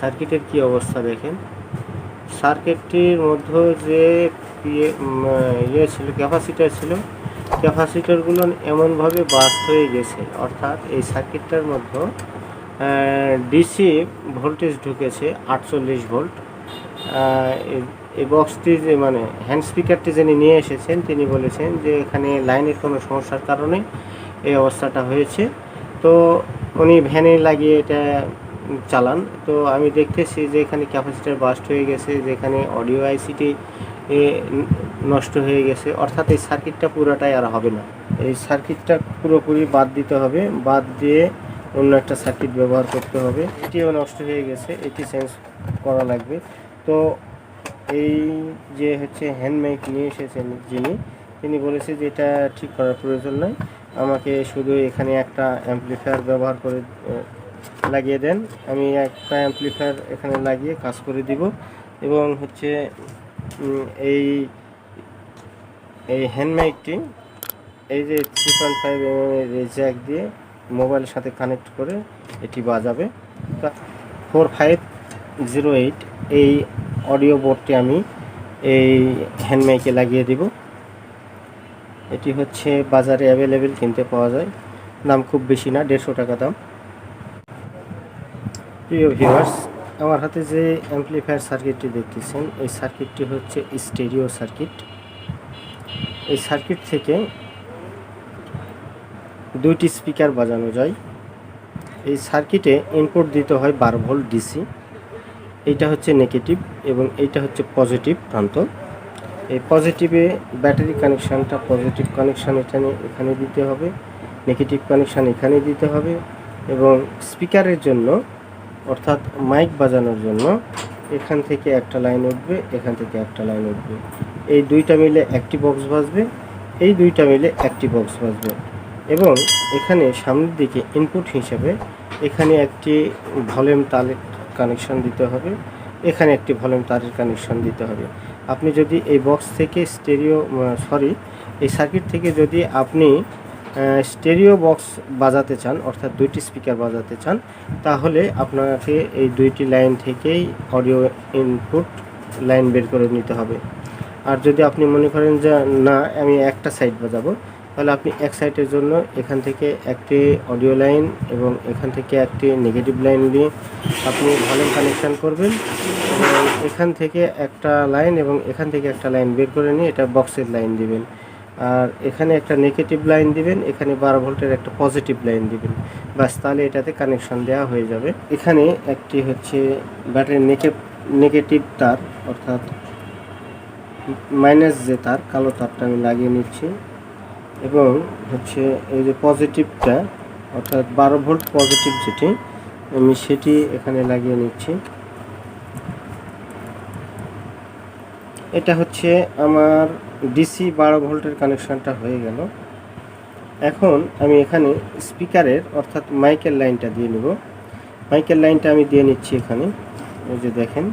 সার্কিটের কি অবস্থা দেখেন? সার্কিটটির মধ্যে যে ইয়ে ইয়ে ছিল, ক্যাপাসিটার ছিল, ক্যাপাসিটারগুলো এমনভাবে বাস্ট হয়ে গেছে। অর্থাৎ এই সার্কিটটার মধ্যে ডিসি ভোল্টেজ ঢুকেছে আটচল্লিশ ভোল্ট। এই- এই বক্সটি যে মানে হ্যান্ড স্পিকারটি যিনি নিয়ে এসেছেন, তিনি বলেছেন যে এখানে লাইনের কোনো সমস্যার কারণে এই অবস্থাটা হয়েছে। তো উনি ভ্যানে লাগিয়ে এটা চালান। তো আমি দেখতেছি যে এখানে ক্যাপাসিটার বাস্ট হয়ে গেছে, যেখানে অডিও আইসিটি নষ্ট হয়ে গেছে। অর্থাৎ এই সার্কিটটা পুরোটাই আর হবে না। এই সার্কিটটা পুরোপুরি বাদ দিতে হবে, বাদ দিয়ে অন্য একটা সার্কিট ব্যবহার করতে হবে। এটিও নষ্ট হয়ে গেছে, এটি চেঞ্জ করা লাগবে। তো এই যে হচ্ছে হ্যান্ডমাইক নিয়ে এসেছেন যিনি, তিনি বলেছে যে এটা ঠিক করার প্রয়োজন নয় আমাকে শুধু এখানে একটা অ্যাম্পলিফায়ার ব্যবহার করে লাগিয়ে দেন। আমি একটা অ্যাম্পলিফায়ার এখানে লাগিয়ে কাজ করে দিব এবং হচ্ছে এই এই হ্যান্ডমাইকটি এই যে থ্রি পয়েন্ট ফাইভ এম এর জ্যাক দিয়ে মোবাইলের সাথে কানেক্ট করে এটি বাজাবে। ফোর ফাইভ জিরো এইট এই অডিও বোর্ডটি আমি এই হ্যান্ডমাইকে লাগিয়ে দিব। এটি হচ্ছে বাজারে অ্যাভেলেবেল কিনতে পাওয়া যায়। দাম খুব বেশি না, দেড়শো টাকা দাম। প্রিয় ভিউয়ার্স, আমার হাতে যে অ্যাম্পলিফায়ার সার্কিটটি দেখতেছেন, এই সার্কিটটি হচ্ছে স্টেরিও সার্কিট এই সার্কিট থেকে দুইটি স্পিকার বাজানো যায়। এই সার্কিটে ইনপুট দিতে হয় বারো ভোল্ট ডিসি এইটা হচ্ছে নেগেটিভ এবং এইটা হচ্ছে পজিটিভ প্রান্ত। এই পজিটিভে ব্যাটারি কানেকশানটা পজিটিভ কানেকশান এখানে এখানে দিতে হবে নেগেটিভ কানেকশান এখানে দিতে হবে এবং স্পিকারের জন্য অর্থাৎ মাইক বাজানোর জন্য এখান থেকে একটা লাইন উঠবে, এখান থেকে একটা লাইন উঠবে। এই দুইটা মিলে একটি বক্স বাজবে, এই দুইটা মিলে একটি বক্স বাজবে। এবং এখানে সামনের দিকে ইনপুট হিসাবে এখানে একটি ভলিউম তালের কানেকশন দিতে হবে, এখানে একটি ভলিউম তারের কানেকশন দিতে হবে। আপনি যদি এই বক্স থেকে স্টেরিও সরি এই সার্কিট থেকে যদি আপনি স্টেরিও বক্স বাজাতে চান, অর্থাৎ দুইটি স্পিকার বাজাতে চান, তাহলে আপনাকে এই দুইটি লাইন থেকেই অডিও ইনপুট লাইন বের করে নিতে হবে। আর যদি আপনি মনে করেন যে, না, আমি একটা সাইড বাজাবো, তাহলে আপনি এক সাইডের জন্য এখান থেকে একটি অডিও লাইন এবং এখান থেকে একটি নেগেটিভ লাইন দিয়ে আপনি ভলিউম কানেকশান করবেন এবং এখান থেকে একটা লাইন এবং এখান থেকে একটা লাইন বের করে নিয়ে এটা বক্সের লাইন দিবেন। আর এখানে একটা নেগেটিভ লাইন দিবেন, এখানে বারো ভোল্টের একটা পজিটিভ লাইন দিবেন। বাস তাহলে এটাতে কানেকশন দেওয়া হয়ে যাবে। এখানে একটি হচ্ছে ব্যাটারি নেগেটিভ তার, অর্থাৎ মাইনাস যে তার, কালো তারটা আমি লাগিয়ে নিচ্ছি। এবং হচ্ছে এই যে পজিটিভটা অর্থাৎ বারো ভোল্ট পজিটিভ যেটি, আমি সেটি এখানে লাগিয়ে নিচ্ছি। এটা হচ্ছে আমার ডিসি বারো ভোল্টের কানেকশানটা হয়ে গেল। এখন আমি এখানে স্পিকারের অর্থাৎ মাইকের লাইনটা দিয়ে নেব। মাইকের লাইনটা আমি দিয়ে নিচ্ছি এখানে। এই যে দেখেন,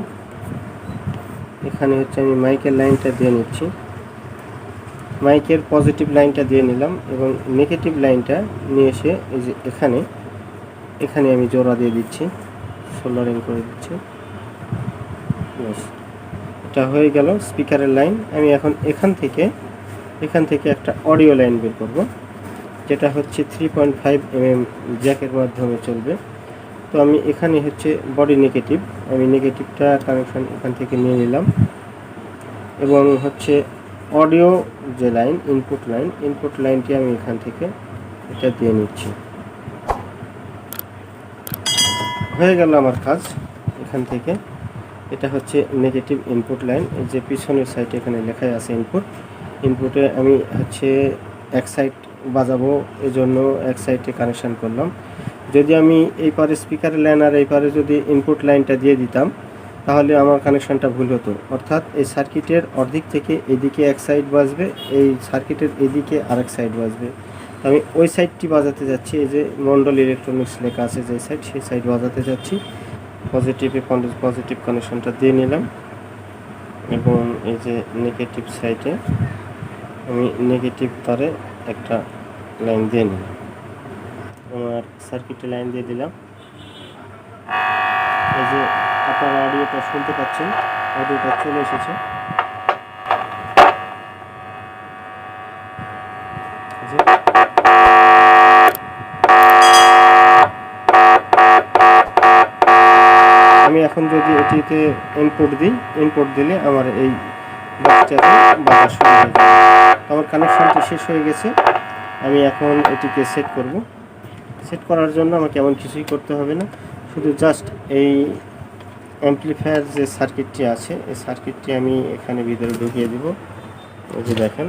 এখানে হচ্ছে আমি মাইকের লাইনটা দিয়ে নিচ্ছি। মাইকের পজিটিভ লাইনটা দিয়ে নিলাম এবং নেগেটিভ লাইনটা নিয়ে এসে এই যে এখানে এখানে আমি জোড়া দিয়ে দিচ্ছি, সোল্ডারিং করে দিচ্ছি। ব্যাস। এটা হয়ে গেল স্পিকারের লাইন আমি এখন এখান থেকে এখান থেকে একটা অডিও লাইন বের করব, যেটা হচ্ছে থ্রি পয়েন্ট ফাইভ এমএম জ্যাকের মাধ্যমে চলবে। তো আমি এখানে হচ্ছে বডি নেগেটিভ আমি নেগেটিভটা কানেকশন এখান থেকে নিয়ে নিলাম। এবং হচ্ছে অডিও যে লাইন ইনপুট লাইন ইনপুট লাইনটি আমি এখান থেকে এটা দিয়ে নিচ্ছি। হয়ে গেল আমার কাজ এখান থেকে। এটা হচ্ছে নেগেটিভ ইনপুট লাইন এই যে পিছনের সাইডে এখানে লেখাই আছে ইনপুট ইনপুটে আমি হচ্ছে এক সাইড বাজাবো, এজন্য এক সাইডে কানেকশান করলাম। যদি আমি এই পারে স্পিকারের লাইন আর এই পারে যদি ইনপুট লাইনটা দিয়ে দিতাম, তাহলে আমার কানেকশানটা ভুল হতো। অর্থাৎ এই সার্কিটের অর্ধেক থেকে এদিকে এক সাইড বাজবে, এই সার্কিটের এদিকে আরেক সাইড বাজবে। আমি ওই সাইডটি বাজাতে যাচ্ছি, এই যে মন্ডল ইলেকট্রনিক্স লেখা আছে যে সাইড সেই সাইড বাজাতে যাচ্ছি। পজিটিভে পজিটিভ কানেকশনটা দিয়ে নিলাম। এবং এই যে নেগেটিভ সাইডে আমি নেগেটিভ তারে একটা লাইন দিয়ে নিলাম। আমার সার্কিটে লাইন দিয়ে দিলাম। এই যে আপনারা অডিওটা শুনতে পাচ্ছেন অডিওটা চলে এসেছে। আমি এখন যদি এটিতে ইনপুট দিই ইনপুট দিলে আমার এই বক্সটাতে বাজার শুরু হয়ে যাবে। আমার কানেকশনটি শেষ হয়ে গেছে। আমি এখন এটিকে সেট করব। সেট করার জন্য আমাকে এমন কিছুই করতে হবে না। শুধু জাস্ট এই অ্যাম্পলিফায়ার যে সার্কিটটি আছে, এই সার্কিটটি আমি এখানে ভিতরে ঢুকিয়ে দিব। যে দেখেন।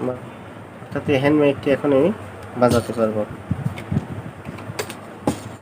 আমার অর্থাৎ এই হ্যান্ড এখন আমি বাজাতে পারব।